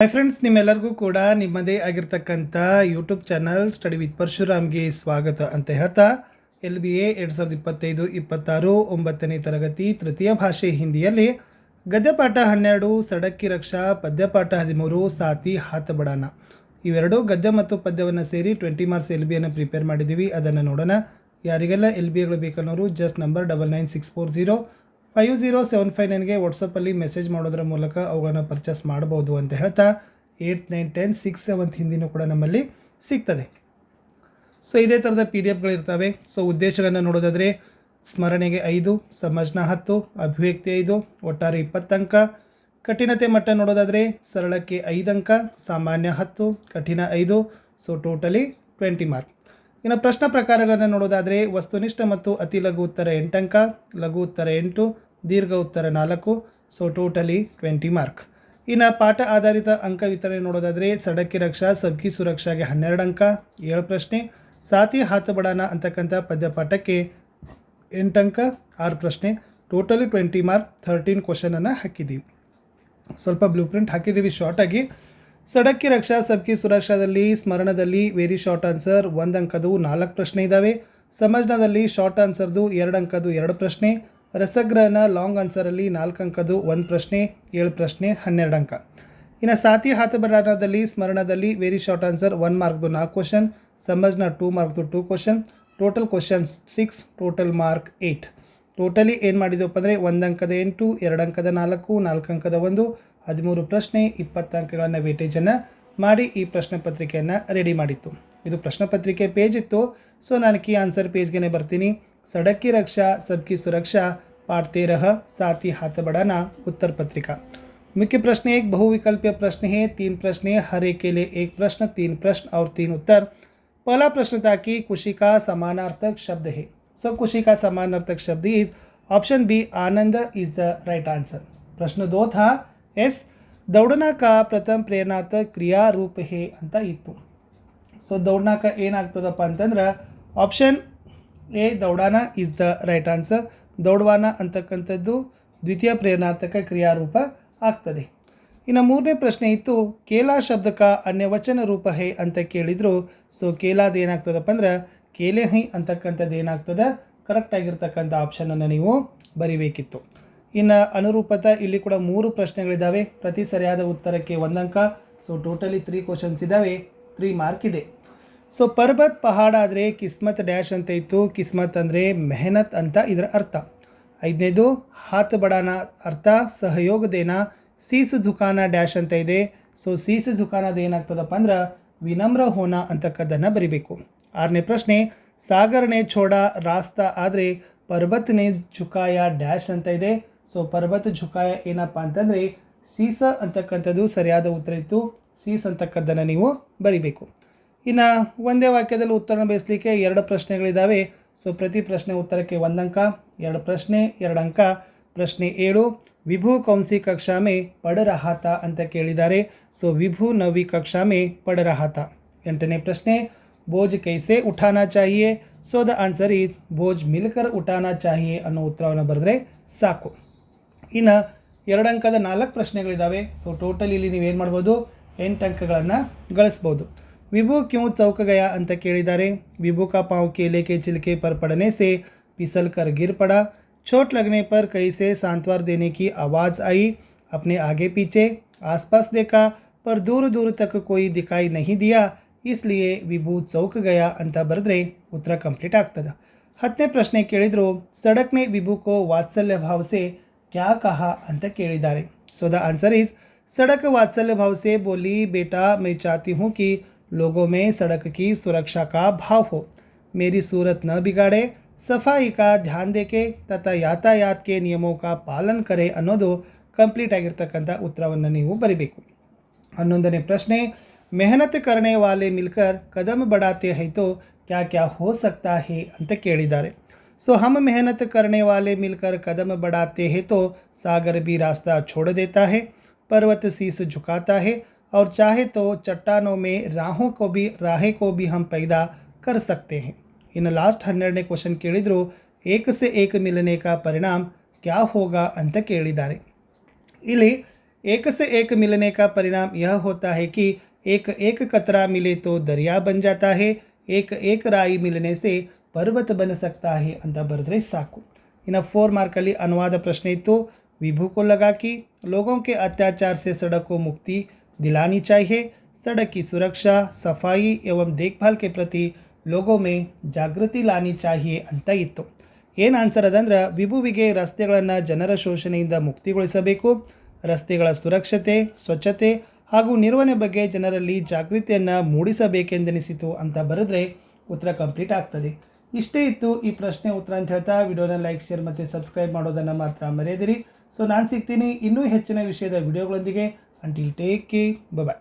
Hi friends ನಿಮ್ಮೆಲ್ಲರಿಗೂ ಕೂಡ ನಿಮ್ಮದೇ ಆಗಿರ್ತಕ್ಕಂಥ ಯೂಟ್ಯೂಬ್ ಚಾನಲ್ ಸ್ಟಡಿ ವಿತ್ ಪರಶುರಾಮ್ಗೆ ಸ್ವಾಗತ ಅಂತ ಹೇಳ್ತಾ ಎಲ್ ಬಿ ಎ ಎರಡು ಸಾವಿರದ ಇಪ್ಪತ್ತೈದು, ಇಪ್ಪತ್ತಾರು, ಒಂಬತ್ತನೇ ತರಗತಿ ತೃತೀಯ ಭಾಷೆ ಹಿಂದಿಯಲ್ಲಿ ಗದ್ಯಪಾಠ ಹನ್ನೆರಡು, ಸಡಕ್ಕಿ ರಕ್ಷಾ, ಪದ್ಯಪಾಠ ಹದಿಮೂರು, ಸಾತಿ, ಹಾತ ಬಡಾನ. ಇವೆರಡು ಗದ್ಯ ಮತ್ತು ಪದ್ಯವನ್ನು ಸೇರಿ ಟ್ವೆಂಟಿ ಮಾರ್ಕ್ಸ್ ಎಲ್ ಬಿಯನ್ನು ಪ್ರಿಪೇರ್ ಮಾಡಿದ್ದೀವಿ. ಅದನ್ನು ನೋಡೋಣ. ಯಾರಿಗೆಲ್ಲ ಎಲ್ ಬಿ ಎಗಳು ಬೇಕನ್ನೋರು just number double nine six four zero five zero seven five ನೈನ್ಗೆ ವಾಟ್ಸಪ್ಪಲ್ಲಿ ಮೆಸೇಜ್ ಮಾಡೋದ್ರ ಮೂಲಕ ಅವುಗಳನ್ನು ಪರ್ಚೇಸ್ ಮಾಡ್ಬೋದು ಅಂತ ಹೇಳ್ತಾ eight nine ten six seventh ಹಿಂದಿನೂ ಕೂಡ ನಮ್ಮಲ್ಲಿ ಸಿಗ್ತದೆ ಸೊ ಇದೇ ಥರದ ಪಿ ಡಿ ಎಫ್ಗಳಿರ್ತವೆ ಸೊ ಉದ್ದೇಶಗಳನ್ನು ನೋಡೋದಾದರೆ ಸ್ಮರಣೆಗೆ ಐದು ಸಮಜ್ನ ಹತ್ತು ಅಭಿವ್ಯಕ್ತಿ ಐದು ಒಟ್ಟಾರೆ ಇಪ್ಪತ್ತು ಅಂಕ ಕಠಿಣತೆ ಮಟ್ಟ ನೋಡೋದಾದರೆ ಸರಳಕ್ಕೆ ಐದು ಅಂಕ ಸಾಮಾನ್ಯ ಹತ್ತು ಕಠಿಣ ಐದು ಸೊ ಟೋಟಲಿ ಟ್ವೆಂಟಿ ಮಾರ್ಕ್ ಇನ್ನು ಪ್ರಶ್ನೆ ಪ್ರಕಾರಗಳನ್ನು ನೋಡೋದಾದರೆ ವಸ್ತುನಿಷ್ಠ ಮತ್ತು ಅತಿ ಲಘು ಉತ್ತರ ಎಂಟಂಕ, ಲಘು ಉತ್ತರ ಎಂಟು, ದೀರ್ಘ ಉತ್ತರ ನಾಲ್ಕು ಸೊ ಟೋಟಲಿ ಟ್ವೆಂಟಿ ಮಾರ್ಕ್ ಇನ್ನು ಪಾಠ ಆಧಾರಿತ ಅಂಕ ವಿತರಣೆ ನೋಡೋದಾದರೆ ಸಡಕ್ಕಿ ರಕ್ಷಾ ಸಬ್ಕಿ ಸುರಕ್ಷಾಗೆ ಹನ್ನೆರಡು ಅಂಕ, ಏಳು ಪ್ರಶ್ನೆ, ಸಾತಿ ಹಾತ ಬಡಾನ ಅಂತಕ್ಕಂಥ ಪದ್ಯಪಾಠಕ್ಕೆ ಎಂಟು ಅಂಕ, ಆರು ಪ್ರಶ್ನೆ ಟೋಟಲಿ ಟ್ವೆಂಟಿ ಮಾರ್ಕ್ ಥರ್ಟೀನ್ ಕ್ವಶನನ್ನು ಹಾಕಿದ್ದೀವಿ. ಸ್ವಲ್ಪ ಬ್ಲೂ ಪ್ರಿಂಟ್ ಹಾಕಿದ್ದೀವಿ ಶಾರ್ಟಾಗಿ ಸಡಕ್ಕಿ ರಕ್ಷಾ ಸಬ್ಕಿ ಸುರಕ್ಷಾದಲ್ಲಿ ಸ್ಮರಣದಲ್ಲಿ ವೆರಿ ಶಾರ್ಟ್ ಆನ್ಸರ್ ಒಂದು ಅಂಕದು ನಾಲ್ಕು ಪ್ರಶ್ನೆ ಇದ್ದಾವೆ ಸಮಜ್ನದಲ್ಲಿ ಶಾರ್ಟ್ ಆನ್ಸರ್ದು ಎರಡು ಅಂಕದು ಎರಡು ಪ್ರಶ್ನೆ. ರಸಗ್ರಹನ ಲಾಂಗ್ ಆನ್ಸರಲ್ಲಿ ನಾಲ್ಕು ಅಂಕದು ಒಂದು ಪ್ರಶ್ನೆ, ಏಳು ಪ್ರಶ್ನೆ, ಹನ್ನೆರಡು ಅಂಕ. ಇನ್ನು ಸಾತಿ ಹಾತಬರಾರದಲ್ಲಿ ಸ್ಮರಣದಲ್ಲಿ ವೆರಿ ಶಾರ್ಟ್ ಆನ್ಸರ್ ಒನ್ ಮಾರ್ಕ್ದು ನಾಲ್ಕು ಕ್ವಶನ್ ಸಮಜ್ನ two ಮಾರ್ಕ್ದು two question, total questions six, total mark eight totally ಏನು ಮಾಡಿದ್ವಪ್ಪ ಅಂದರೆ ಒಂದು ಅಂಕದ ಎಂಟು, ಎರಡು ಅಂಕದ ನಾಲ್ಕು ನಾಲ್ಕು ಅಂಕದ ಒಂದು ಹದಿಮೂರು ಪ್ರಶ್ನೆ ಇಪ್ಪತ್ತು ಅಂಕಗಳನ್ನು ವೇಟೇಜನ್ನು ಮಾಡಿ ಈ ಪ್ರಶ್ನೆ ಪತ್ರಿಕೆಯನ್ನು ರೆಡಿ ಮಾಡಿತ್ತು ಇದು ಪ್ರಶ್ನೆ ಪತ್ರಿಕೆ ಪೇಜ್ ಇತ್ತು ಸೊ ನಾನು ಕೀ ಆನ್ಸರ್ ಪೇಜ್ಗೆ ಬರ್ತೀನಿ ಸಡಕ್ಕಿ ರಕ್ಷಾ सबकी सुरक्षा पाठ तेरह साथी हाथ बढ़ाना उत्तर पत्रिका मुख्य प्रश्न एक बहुविकल्पीय प्रश्न है तीन प्रश्न है हर एक के लिए एक प्रश्न तीन प्रश्न और तीन उत्तर पहला प्रश्न था कि खुशी का समानार्थक शब्द है सो खुशी का समानार्थक शब्द इज ऑप्शन बी आनंद इज द राइट आंसर प्रश्न दो था ಎಸ್, ದೌಡನಾಕ ಪ್ರಥಮ ಪ್ರೇರಣಾರ್ಥ ಕ್ರಿಯಾರೂಪ ಹೇ ಅಂತ ಇತ್ತು. ಸೊ ದೌಡನಾಕ ಏನಾಗ್ತದಪ್ಪ ಅಂತಂದ್ರೆ ಆಪ್ಷನ್ ಎ ದೌಡಾನ ಇಸ್ ದ ರೈಟ್ ಆನ್ಸರ್ ದೌಡವಾನ ಅಂತಕ್ಕಂಥದ್ದು ದ್ವಿತೀಯ ಪ್ರೇರಣಾರ್ಥಕ ಕ್ರಿಯಾರೂಪ ಆಗ್ತದೆ. ಇನ್ನು ಮೂರನೇ ಪ್ರಶ್ನೆ ಇತ್ತು, ಕೇಲಾ ಶಬ್ದಕ ಅನ್ಯ ವಚನ ರೂಪ ಹೈ ಅಂತ ಕೇಳಿದರು. ಸೊ ಕೇಲಾದ ಏನಾಗ್ತದಪ್ಪ ಅಂದ್ರೆ ಕೇಲೆ ಹೈ ಅಂತಕ್ಕಂಥದ್ದು ಏನಾಗ್ತದೆ? ಕರೆಕ್ಟ್ ಆಗಿರ್ತಕ್ಕಂಥ ಆಪ್ಷನನ್ನು ನೀವು ಬರಿಬೇಕಿತ್ತು. ಇನ್ನು ಅನುರೂಪತ ಇಲ್ಲಿ ಕೂಡ ಮೂರು ಪ್ರಶ್ನೆಗಳಿದ್ದಾವೆ. ಪ್ರತಿ ಸರಿಯಾದ ಉತ್ತರಕ್ಕೆ ಒಂದಂಕ. ಸೊ ಟೋಟಲಿ ತ್ರೀ ಕ್ವಶನ್ಸ್ ಇದ್ದಾವೆ. ತ್ರೀ ಮಾರ್ಕ್ ಇದೆ. ಸೊ ಪರ್ಬತ್ ಪಹಾಡ ಆದರೆ ಕಿಸ್ಮತ್ ಡ್ಯಾಶ್ ಅಂತ ಇತ್ತು. ಕಿಸ್ಮತ್ ಅಂದರೆ ಮೆಹನತ್ ಅಂತ ಇದರ ಅರ್ಥ. ಐದನೇದು, ಹಾತ್ ಬಡಾನ ಅರ್ಥ, ಸಹಯೋಗ ದೇನ, ಸೀಸ್ ಝುಕಾನ ಡ್ಯಾಶ್ ಅಂತ ಇದೆ. ಸೊ ಸೀಸ್ ಝುಕಾನದ ಏನಾಗ್ತದಪ್ಪ ಅಂದ್ರೆ ವಿನಮ್ರ ಹೋನ ಅಂತಕ್ಕದ್ದನ್ನು ಬರಿಬೇಕು. ಆರನೇ ಪ್ರಶ್ನೆ, ಸಾಗರನೇ ಛೋಡ ರಾಸ್ತಾ ಆದರೆ ಪರ್ಬತ್ನೇ ಝುಕಾಯ ಡ್ಯಾಶ್ ಅಂತ ಇದೆ. ಸೊ ಪರ್ವತ ಝುಕಾಯ ಏನಪ್ಪ ಅಂತಂದರೆ, ಸೀಸ ಅಂತಕ್ಕಂಥದ್ದು ಸರಿಯಾದ ಉತ್ತರ ಇತ್ತು. ಸೀಸ್ ಅಂತಕ್ಕದ್ದನ್ನು ನೀವು ಬರಿಬೇಕು. ಇನ್ನು ಒಂದೇ ವಾಕ್ಯದಲ್ಲಿ ಉತ್ತರನ ಬಯಸಲಿಕ್ಕೆ ಎರಡು ಪ್ರಶ್ನೆಗಳಿದ್ದಾವೆ ಸೊ ಪ್ರತಿ ಪ್ರಶ್ನೆ ಉತ್ತರಕ್ಕೆ ಒಂದಂಕ, ಎರಡು ಪ್ರಶ್ನೆ, ಎರಡು ಅಂಕ, ಪ್ರಶ್ನೆ ಏಳು. ವಿಭು ಕೌನ್ಸಿ ಕಕ್ಷಾಮೆ ಪಡರಹಾತ ಪಡ ರಹಾತ ಅಂತ ಕೇಳಿದ್ದಾರೆ. ಸೊ ವಿಭು ನವಿ ಕಕ್ಷಾಮೆ ಪಡರಹಾತ. ಪಡ ರಹಾತ ಎಂಟನೇ ಪ್ರಶ್ನೆ, ಭೋಜ್ ಕೈಸೆ ಉಠಾನಾ ಚಾಹಿಯೇ? ಸೊ ದ ಆನ್ಸರ್ ಈಸ್ ಭೋಜ್ ಮಿಲ್ಕರ್ ಉಠಾನಾ ಚಾಹಿಯೇ ಅನ್ನೋ ಉತ್ತರವನ್ನು ಬರೆದ್ರೆ ಸಾಕು. ಇನ್ನು ಎರಡು ಅಂಕದ ನಾಲ್ಕು ಪ್ರಶ್ನೆಗಳಿದ್ದಾವೆ ಸೊ ಟೋಟಲ್ ಇಲ್ಲಿ ನೀವೇನು ಮಾಡ್ಬೋದು ಎಂಟು ಅಂಕಗಳನ್ನು ಗಳಿಸ್ಬೋದು ವಿಭು ಕ್ಯೂ ಚೌಕ ಗಯಾ ಅಂತ ಕೇಳಿದ್ದಾರೆ ವಿಭು का पाँव केले के छिलके पर पड़ने से फिसल कर गिर पड़ा चोट लगने पर कई से सांत्वर देने की आवाज़ आई अपने आगे पीछे आसपास देखा पर दूर दूर तक कोई दिखाई नहीं दिया इसलिए ವಿಭು ಚೌಕ ಗಯಾ ಅಂತ ಬರೆದ್ರೆ ಉತ್ತರ ಕಂಪ್ಲೀಟ್ ಆಗ್ತದೆ ಹತ್ತನೇ ಪ್ರಶ್ನೆ ಕೇಳಿದ್ರು ಸಡಕ್ ಮೇ ವಿಭು ಕೋ ವಾತ್ಸಲ್ಯ ಭಾವ ಸೆ ಕ್ಯಾ ಕಹಾ ಅಂತ ಕೇಳಿದ್ದಾರೆ ಸೊ ದ ಆನ್ಸರ್ ಈಸ್ सड़क वात्सल्य भाव से बोली बेटा मैं चाहती हूँ कि लोगों में सड़क की सुरक्षा का भाव हो मेरी सूरत न बिगाड़े सफाई का ध्यान देके तथा यातायात के नियमों का ಪಾಲನ್ ಕರೆ ಅನ್ನೋದು ಕಂಪ್ಲೀಟ್ ಆಗಿರ್ತಕ್ಕಂಥ ಉತ್ತರವನ್ನು ನೀವು ಬರಿಬೇಕು ಹನ್ನೊಂದನೇ ಪ್ರಶ್ನೆ ಮೆಹನತ್ ಕರ್ನೆ ವಾಲೆ ಮಿಲ್ಕರ್ ಕದಮ್ ಬಡಾತೆ ಹೈ ತೋ ಕ್ಯಾ ಕ್ಯಾ ಹೋ ಸಕ್ತಾ ಹೇ ಅಂತ ಕೇಳಿದ್ದಾರೆ ಸೊ ಹಮ್ मेहनत करने वाले मिलकर कदम बढ़ाते हैं तो सागर भी रास्ता छोड़ देता है पर्वत शीस झुकाता है और चाहे तो चट्टानों में राहों को भी राहें को भी हम पैदा कर सकते हैं ಇನ್ನು ಲಾಸ್ಟ್ ಹನ್ನೆರಡನೇ ಕ್ವಶನ್ ಕೇಳಿದರು ಏಕ ಸೆ ಏಕ ಮಿಲನೆ ಕಾ ಪರಿಣಾಮ್ ಕ್ಯಾ ಹೋಗಾ ಅಂತ ಕೇಳಿದ್ದಾರೆ ಇಲ್ಲಿ एक से एक मिलने का परिणाम यह होता है कि एक एक कतरा मिले तो दरिया बन जाता है एक एक राई मिलने से पर्वत बन सकता है ಅಂತ ಬರೆದ್ರೆ ಸಾಕು ಇನ್ನು ಫೋರ್ ಮಾರ್ಕಲ್ಲಿ ಅನುವಾದ ಪ್ರಶ್ನೆ ಇತ್ತು विभू को लगा कि लोगों के अत्याचार से सड़क को मुक्ति दिलानी चाहिए सड़क की सुरक्षा सफाई एवं देखभाल के प्रति लोगों में ಜಾಗೃತಿ ಲಾನಿ ಚಾಹಿಯೆ ಅಂತ ಇತ್ತು ಏನು ಆನ್ಸರ್ ಅದಂದ್ರೆ ವಿಭುವಿಗೆ ರಸ್ತೆಗಳನ್ನು ಜನರ ಶೋಷಣೆಯಿಂದ ಮುಕ್ತಿಗೊಳಿಸಬೇಕು ರಸ್ತೆಗಳ ಸುರಕ್ಷತೆ ಸ್ವಚ್ಛತೆ ಹಾಗೂ ನಿರ್ವಹಣೆ ಬಗ್ಗೆ ಜನರಲ್ಲಿ ಜಾಗೃತಿಯನ್ನು ಮೂಡಿಸಬೇಕೆಂದೆನಿಸಿತು ಅಂತ ಬರೆದ್ರೆ ಉತ್ತರ ಕಂಪ್ಲೀಟ್ ಆಗ್ತದೆ ಇಷ್ಟೇ ಇತ್ತು ಈ ಪ್ರಶ್ನೆ ಉತ್ತರ ಅಂತ ಹೇಳ್ತಾ ವಿಡಿಯೋನ ಲೈಕ್, ಶೇರ್ ಮತ್ತು ಸಬ್ಸ್ಕ್ರೈಬ್ ಮಾಡೋದನ್ನು ಮಾತ್ರ ಮರೆಯದಿರಿ. ಸೊ ನಾನು ಸಿಗ್ತೀನಿ ಇನ್ನೂ ಹೆಚ್ಚಿನ ವಿಷಯದ ವಿಡಿಯೋಗಳೊಂದಿಗೆ. Until take care bye